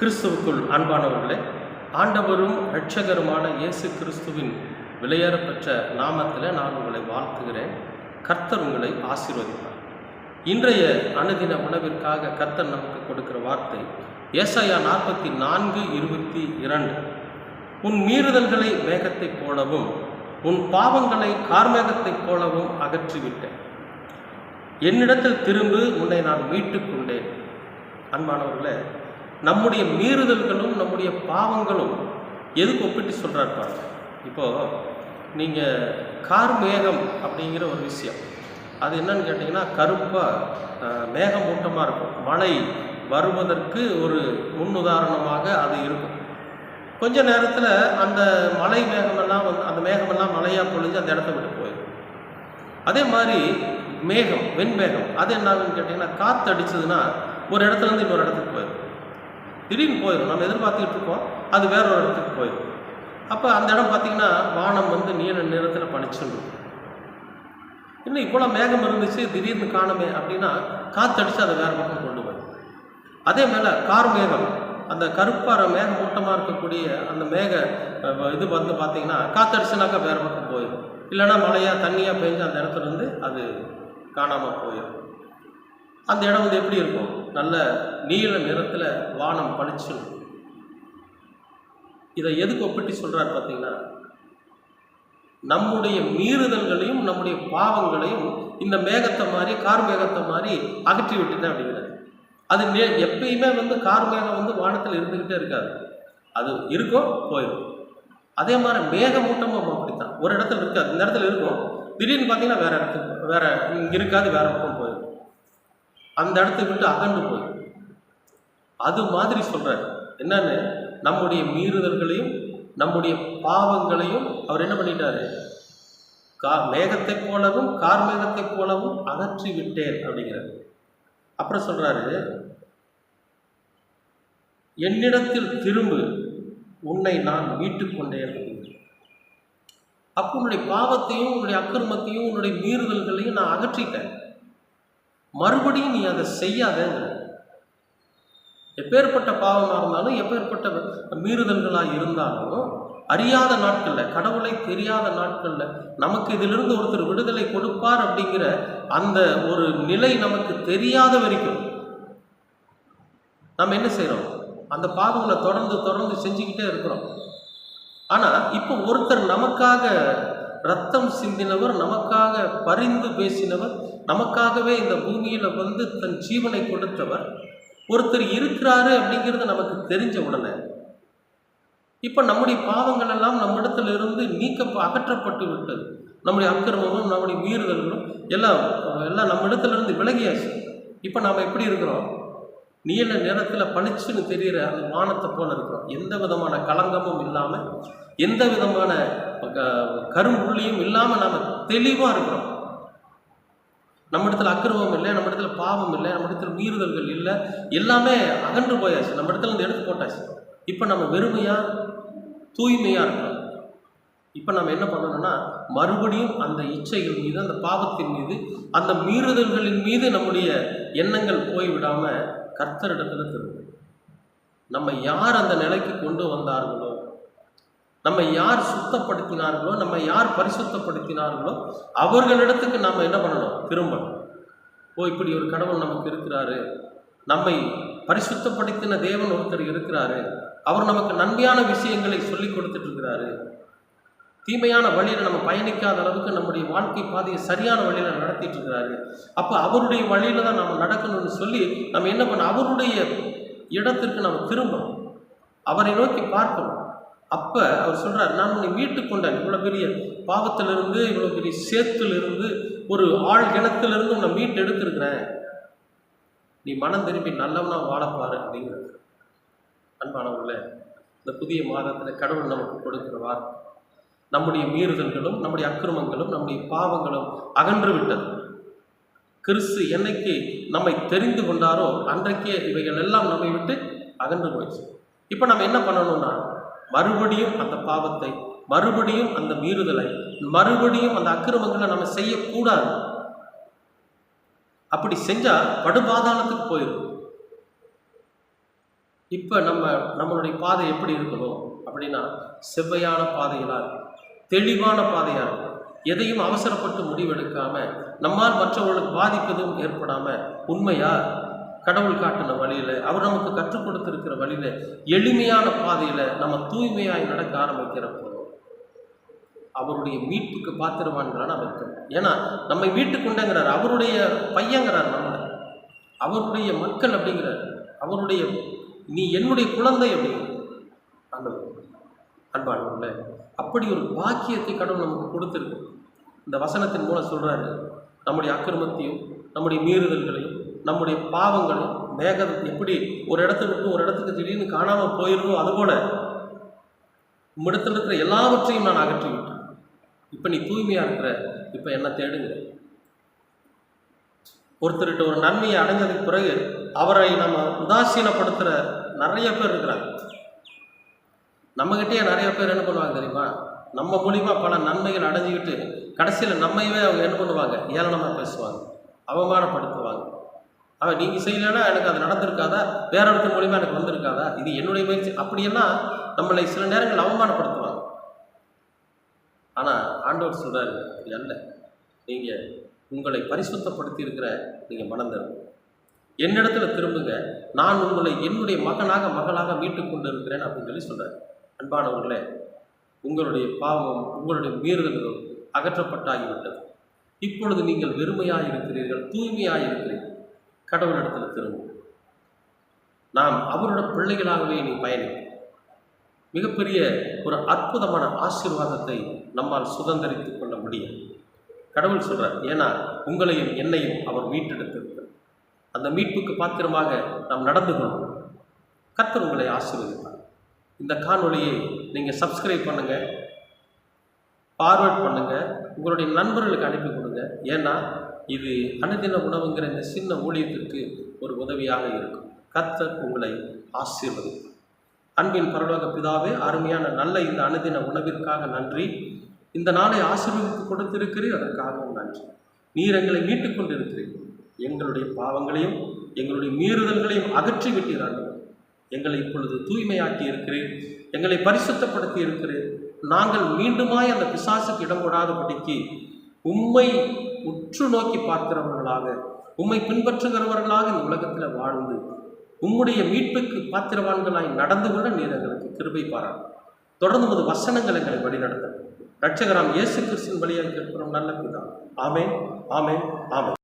கிறிஸ்துவுக்குள் அன்பானவர்களே ஆண்டவரும் இரட்சகருமான இயேசு கிறிஸ்துவின் விலையேறப்பெற்ற நாமத்தில் நான் உங்களை வாழ்த்துகிறேன். கர்த்தர் உங்களை ஆசீர்வதிப்பார். இன்றைய அனுதின உணவிற்காக கர்த்தர் நமக்கு கொடுக்கிற வார்த்தை ஏசாயா நாற்பத்தி நான்கு இருபத்தி இரண்டு. உன் மீறுதல்களை மேகத்தைப் போலவும் உன் பாவங்களை கார்மேகத்தைப் போலவும் அகற்றிவிட்டேன். என்னிடத்தில் திரும்பு உன்னை நான் மீட்டுக் கொண்டேன். அன்பானவர்களே நம்முடைய மீறுதல்களும் நம்முடைய பாவங்களும் எதுக்கு ஒப்பிட்டு சொல்கிறார் பாருங்க. இப்போது நீங்கள் கார் மேகம் அப்படிங்கிற ஒரு விஷயம். அது என்னன்னு கேட்டிங்கன்னா கருப்பாக மேகமூட்டமாக இருக்கும். மழை வருவதற்கு ஒரு முன்னுதாரணமாக அது இருக்கும். கொஞ்ச நேரத்தில் அந்த மலை மேகமெல்லாம் வந்து அந்த மேகமெல்லாம் மழையாக பொழிஞ்சு அந்த இடத்த விட்டு போயிடும். அதே மாதிரி மேகம் வெண்மேகம் அது என்னாகுன்னு கேட்டிங்கன்னா காற்று அடிச்சதுன்னா ஒரு இடத்துலேருந்து இன்னொரு இடத்துக்கு போயிடும். திடீர்னு போயிடும். நம்ம எதிர்பார்த்துக்கிட்டு இருக்கோம். அது வேற ஒரு இடத்துக்கு போயிடும். அப்போ அந்த இடம் பார்த்திங்கன்னா வானம் வந்து நீல நிறத்தில் பனிச்சுடும் இன்னும் இவ்வளோ மேகம் இருந்துச்சு திடீர்னு காணுமே அப்படின்னா காற்றடிச்சு அதை வேறு பக்கம் கொண்டு போயிடும். அதே மேலே கார் மேகம். அந்த கருப்பார மேகமூட்டமாக இருக்கக்கூடிய அந்த மேக இது வந்து பார்த்தீங்கன்னா காற்றடிச்சுனாக்கா வேறு பக்கம் போயிடும். இல்லைன்னா மழையாக தண்ணியாக பெஞ்சு அந்த இடத்துல இருந்து அது காணாமல் போயிடும். அந்த இடம் வந்து எப்படி இருக்கும்? நல்ல நீல நிறத்தில் வானம் பளிச்சு இதை எதுக்கு ஒப்பிட்டு சொல்கிறார் பார்த்தீங்கன்னா நம்முடைய மீறுதல்களையும் நம்முடைய பாவங்களையும் இந்த மேகத்தை மாதிரி கார் மேகத்தை மாதிரி அகற்றி விட்டுட்டேன் அப்படிங்கிறார். அது நே எப்பயுமே வந்து கார் மேகம் வந்து வானத்தில் இருந்துக்கிட்டே இருக்காது. அது இருக்கும் போயிடும் அதே மாதிரி மேகமூட்டமும் அப்படித்தான். ஒரு இடத்துல இருக்காது. இந்த இடத்துல இருக்கும். திடீர்னு பார்த்தீங்கன்னா வேற இடத்துக்கு வேற இங்கே இருக்காது வேற பக்கம் போயிடும் அந்த இடத்தை விட்டு அகன்று போய். அது மாதிரி சொல்கிறார் என்னன்னு? நம்முடைய மீறுதல்களையும் நம்முடைய பாவங்களையும் அவர் என்ன பண்ணிட்டாரு? கா மேகத்தைப் போலவும் கார் மேகத்தைப் போலவும் அகற்றி விட்டேன் அப்படிங்கிறார். அப்புறம் சொல்கிறாரு என்னிடத்தில் திரும்பு உன்னை நான் மீட்டுக்கொண்டேன் அப்போ உன்னுடைய பாவத்தையும் உன்னுடைய அக்கிரமத்தையும் உன்னுடைய மீறுதல்களையும் நான் அகற்றிட்டேன். மறுபடியும் நீ அதை செய்யாதேங்கிற. எப்பேற்பட்ட பாவமாக இருந்தாலும் எப்பேற்பட்ட மீறுதல்களாக இருந்தாலும் அறியாத நாட்களில் கடவுளை தெரியாத நாட்களில் நமக்கு இதிலிருந்து ஒருத்தர் விடுதலை கொடுப்பார் அப்படிங்கிற அந்த ஒரு நிலை நமக்கு தெரியாத வரைக்கும் நம்ம என்ன செய்கிறோம் அந்த பாவங்களை தொடர்ந்து தொடர்ந்து செஞ்சுக்கிட்டே இருக்கிறோம். ஆனால் இப்போ ஒருத்தர் நமக்காக ரத்தம் சிந்தினவர் நமக்காக பரிந்து பேசினவர் நமக்காகவே இந்த பூமியில் வந்து தன் ஜீவனை கொடுத்தவர். ஒருத்தர் இருக்கிறாரு அப்படிங்கிறது நமக்கு தெரிஞ்ச உடனே இப்போ நம்முடைய பாவங்கள் எல்லாம் நம்மிடத்துல இருந்து நீக்க அகற்றப்பட்டு விட்டது. நம்முடைய அக்கிரமமும் நம்முடைய மீறுதல்களும் எல்லாம் எல்லாம் நம்ம இருந்து விலகியாச்சு. இப்போ நாம் எப்படி இருக்கிறோம்? நீல நேரத்தில் பளிச்சுன்னு தெரிகிற அந்த வானத்தை போல இருக்கிறோம். எந்த விதமான களங்கமும் இல்லாமல் எந்த விதமான கரும்புள்ளியும் இல்லாமல் நாம் தெளிவாக இருக்கிறோம். நம்ம இடத்துல அக்கிரமம் இல்லை நம்ம இடத்துல பாவம் இல்லை நம்ம இடத்துல மீறுதல்கள் இல்லை எல்லாமே அகன்று போயாச்சு. நம்ம இடத்துல இருந்து எடுத்து போட்டாச்சு. இப்போ நம்ம வெறுமையாக தூய்மையாக இருக்கிறோம். இப்போ நம்ம என்ன பண்ணணும்னா மறுபடியும் அந்த இச்சைகள் மீது அந்த பாவத்தின் மீது அந்த மீறுதல்களின் மீது நம்முடைய எண்ணங்கள் போய்விடாமல் கர்த்தரிடத்தில் திரும்ப நம்ம யார் அந்த நிலைக்கு கொண்டு வந்தார்களோ நம்ம யார் சுத்தப்படுத்தினார்களோ நம்ம யார் பரிசுத்தப்படுத்தினார்களோ அவர்களிடத்துக்கு நாம் என்ன பண்ணணும்? திரும்பணும். ஓ இப்படி ஒரு கடவுள் நமக்கு இருக்கிறாரு. நம்மை பரிசுத்தப்படுத்தின தேவன் ஒருத்தர் இருக்கிறாரு. அவர் நமக்கு நன்மையான விஷயங்களை சொல்லி கொடுத்துட்டு இருக்கிறாரு தீமையான வழியில் நம்ம பயணிக்காத அளவுக்கு நம்முடைய வாழ்க்கை பாதையை சரியான வழியில் நடத்திட்டு இருக்கிறாரு அப்போ அவருடைய வழியில தான் நம்ம நடக்கணும்னு சொல்லி நம்ம என்ன பண்ண அவருடைய இடத்திற்கு நம்ம திரும்பணும். அவரை நோக்கி பார்க்கணும். அப்போ அவர் சொல்கிறார் நான் உன்னை மீட்டு கொண்டேன். இவ்வளோ பெரிய பாவத்திலிருந்து இவ்வளோ பெரிய சேத்துலேருந்து ஒரு ஆள் இனத்திலிருந்து உன்னை மீட்டு எடுத்திருக்கிறேன் நீ மனம் திரும்பி நல்லவனா வாழப்பாரு அப்படிங்கிறது அன்பானவர்களே இந்த புதிய மாதத்தில் கடவுள் நமக்கு கொடுக்கிற வார்த்தை. நம்முடைய மீறுதல்களும் நம்முடைய அக்கிரமங்களும் நம்முடைய பாவங்களும் அகன்று விட்டது. கிறிஸ்து என்னைக்கு நம்மை தெரிந்து கொண்டாரோ அன்றைக்கே இவைகள் எல்லாம் நம்மை விட்டு அகன்று போயிடுச்சு. இப்போ நம்ம என்ன பண்ணணும்னா மறுபடியும் அந்த பாவத்தை மறுபடியும் அந்த மீறுதலை மறுபடியும் அந்த அக்கிரமங்களை நம்ம செய்யக்கூடாது. அப்படி செஞ்சால் படுபாதாளத்துக்கு போயிடும் இப்போ நம்ம நம்மளுடைய பாதை எப்படி இருக்கணும் அப்படின்னா செவ்வையான பாதைகளாக தெளிவான பாதையாக இருக்கும். எதையும் அவசரப்பட்டு முடிவெடுக்காமல் நம்மால் மற்றவர்களுக்கு பாதிப்பதும் ஏற்படாமல் உண்மையாக கடவுள் காட்டின வழியில் அவர் நமக்கு கற்றுக் கொடுத்துருக்கிற வழியில் எளிமையான பாதையில் நம்ம தூய்மையாய் நடக்க ஆரம்பிக்கிறப்போ அவருடைய மீட்புக்கு பாத்திரவான்களா நம்ம இருக்கணும் ஏன்னா நம்மை மீட்டுக்கொண்டேங்கிறார் அவருடைய பையங்கிறார் நம்மளை. அவருடைய மக்கள் அப்படிங்கிறார். அவருடைய நீ என்னுடைய குழந்தை அப்படிங்கிற ஆண்டவர் அன்பானவர்களே அப்படி ஒரு பாக்கியத்தை கடவுள் நமக்கு கொடுத்துருக்கு. இந்த வசனத்தின் மூலம் சொல்கிறாரு நம்முடைய அக்கிரமத்தையும் நம்முடைய மீறுதல்களையும் நம்முடைய பாவங்கள் மேகம் எப்படி ஒரு இடத்த விட்டு ஒரு இடத்துக்கு திடீர்னு காணாமல் போயிருந்தோ அதுபோல உம்மிடத்தில் இருக்கிற எல்லாவற்றையும் நான் அகற்றி விட்டேன் இப்போ நீ தூய்மையாக இருக்கிற இப்போ என்ன தேடுங்க ஒருத்தர்கிட்ட ஒரு நன்மையை அடைஞ்சதுக்கு பிறகு அவரை நம்ம உதாசீனப்படுத்துகிற நிறைய பேர் இருக்கிறாங்க. நம்மகிட்டயே நிறைய பேர் என்ன பண்ணுவாங்க தெரியுமா? நம்ம மூலிமா பல நன்மைகள் அடைஞ்சிக்கிட்டு கடைசியில் நம்மையவே அவங்க என்ன பண்ணுவாங்க? ஏளனமாக பேசுவாங்க அவமானப்படுத்துவாங்க. அவன் நீங்கள் செய்யலைன்னா எனக்கு அது நடந்திருக்காதா? வேற ஒருத்தர் மூலியமாக எனக்கு வந்திருக்காதா? இது என்னுடைய முயற்சி. அப்படியெல்லாம் நம்மளை சில நேரங்கள் அவமானப்படுத்துவாங்க. ஆனால் ஆண்டவர் சொல்கிறார் இது அல்ல. நீங்கள் உங்களை பரிசுத்தப்படுத்தி இருக்கிற நீங்கள் மனம் என்னிடத்துல திரும்புங்க. நான் உங்களை என்னுடைய மகனாக மகளாக மீட்டுக் கொண்டு இருக்கிறேன் அப்படின்னு சொல்லி சொல்கிறார் அன்பானவர்களே உங்களுடைய பாவம் உங்களுடைய மீறுதல்கள் அகற்றப்பட்டாகிவிட்டது. இப்பொழுது நீங்கள் வெறுமையாக இருக்கிறீர்கள் தூய்மையாக இருக்கிறீர்கள் கடவுளிடத்தில் திரும்பும் நாம் அவரோட பிள்ளைகளாகவே நீ பயணி. மிகப்பெரிய ஒரு அற்புதமான ஆசீர்வாதத்தை நம்மால் சுதந்திரித்துக் கொள்ள முடியும். கடவுள் சொல்கிறார் ஏன்னா உங்களையும் என்னையும் அவர் மீட்டெடுத்திருக்கிறார். அந்த மீட்புக்கு பாத்திரமாக நாம் நடந்து கொள்வோம். கத்தர் உங்களை ஆசீர்வதிப்பார். இந்த காணொலியை நீங்கள் சப்ஸ்கிரைப் பண்ணுங்க ஃபார்வர்ட் பண்ணுங்கள் உங்களுடைய நண்பர்களுக்கு அனுப்பி கொடுங்க. ஏன்னா இது அனுதின உணவுங்கிற இந்த சின்ன ஊழியத்திற்கு ஒரு உதவியாக இருக்கும். கத்தர் உங்களை ஆசீர்வதிப்பார். அன்பின் பரலோக பிதாவே அருமையான நல்ல இந்த அனுதின உணவிற்காக நன்றி. இந்த நாளை ஆசீர்வதித்து கொடுத்திருக்கிறீர் அதற்காகவும் நன்றி. நீர் எங்களை மீட்டுக் கொண்டிருக்கிறீர்கள் எங்களுடைய பாவங்களையும் எங்களுடைய மீறுதல்களையும் அகற்றி விட்டீர்கள் எங்களை இப்பொழுது தூய்மையாக்கி இருக்கிறேன் எங்களை பரிசுத்தப்படுத்தி இருக்கிறேன் நாங்கள் மீண்டுமாய் அந்த பிசாசுக்கு இடம் போடாதபடிக்கு உண்மை உற்று நோக்கி பார்க்கிறவர்களாக உம்மை பின்பற்றுகிறவர்களாக இந்த உலகத்தில் வாழ்ந்து உம்முடைய மீட்புக்கு பாத்திரவான்களாய் நடந்து கொள்ள நீர் எங்களுக்கு கிருபை பாராட்டு தொடர்ந்து உமது வசனங்கள் எங்களை வழிநடத்த ரட்சகராம் இயேசு கிறிஸ்தின் வழியாக கேட்கிறோம் நல்ல பிதா. ஆமே ஆமே ஆமென்.